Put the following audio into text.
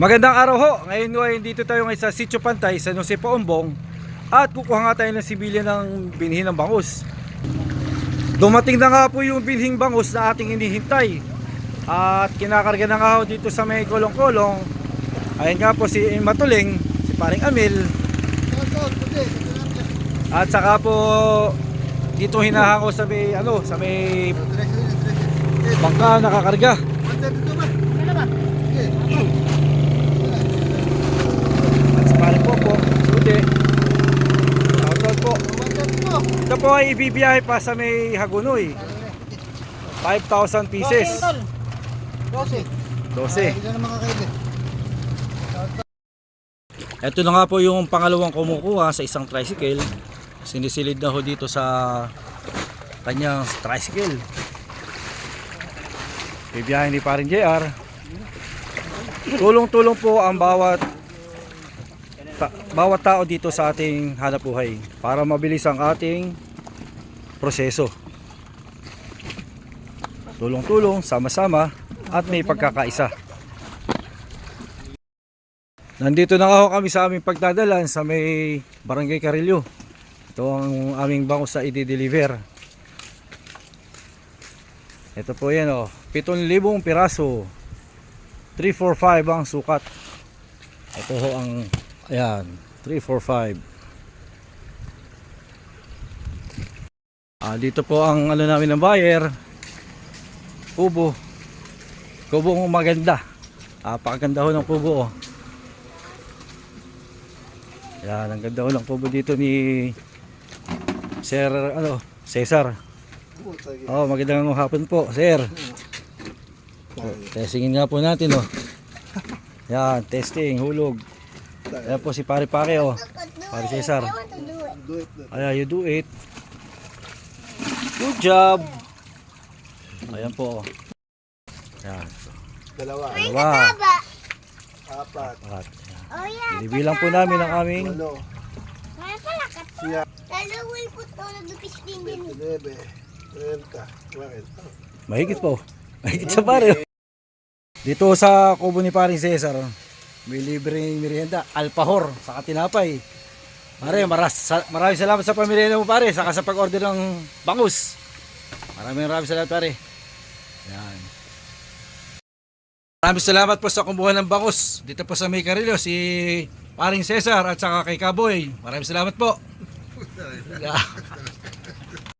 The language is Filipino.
Magandang araw ho. Ngayon ay dito tayo ngayon sa Sitio Pantay sa Jose Paumbong at kukuha nga tayo ng sibilyan ng binhi ng bangus. Dumating na nga po yung binhing bangus na ating inihintay. At kinakarga na nga ho dito sa may kolong-kolong. Ayun nga po si Matuling, si Paring Amil. At saka po dito hinahango sa may ano, sa may bangka nakakarga. At si Paring Popo, Sude. Shoutout po. Ito po ay ibibiyahe pa sa may Hagunoy. 5,000 pieces. 12. 12. Ilan ang mga kaibigan? Ito na nga po yung pangalawang kumukuha sa isang tricycle. Sinisilid na ho dito sa kanyang tricycle. Bibiyahe ni parin JR. Tulong-tulong po ang bawat ta- bawat tao dito sa ating hanap buhay para mabilis ang ating proseso. Tulong-tulong, sama-sama at may pagkakaisa. Nandito na ako kami sa aming pagdadalan sa may Barangay Carillo. Ito ang aming bangus sa i-deliver. Ito po yan oh, 7,000 piraso. 345 ang sukat. Ito ho ang ayan, 345. Ah, dito po ang ano namin ng buyer. Kubo. Kubong maganda. Ah, pakaganda ho ng kubo oh. Yan, ang ganda ko ng kubo dito ni Sir ano, Cesar. Oh, magandang hapon po, Sir. Oh, testingin nga po natin oh. Yan, testing, hulog. Ayan po si Pare Pare oh. Pare Cesar. Do it. Ayan, you do it. Good job. Ayan po. oh. Yan. Dalawa. Dalawa. Apat. At, Oh yeah. binibilang po namin ang aming Walo. May pala ka to. Siya. Dalawin ko to. Nagupis din din. Trenta. Bakit? Mahigit po. Mahigit sa pare. Dito sa kubo ni paring Cesar, may libreng merienda, alpahor, sa tinapay. Pare, maras, maraming salamat sa pamilya mo pare, saka sa pag-order ng bangus. Maraming maraming salamat pare. Yan. Maraming salamat po sa kumuha ng bangus. Dito po sa May Carillo, si paring Cesar at saka kay Kaboy. Maraming salamat po.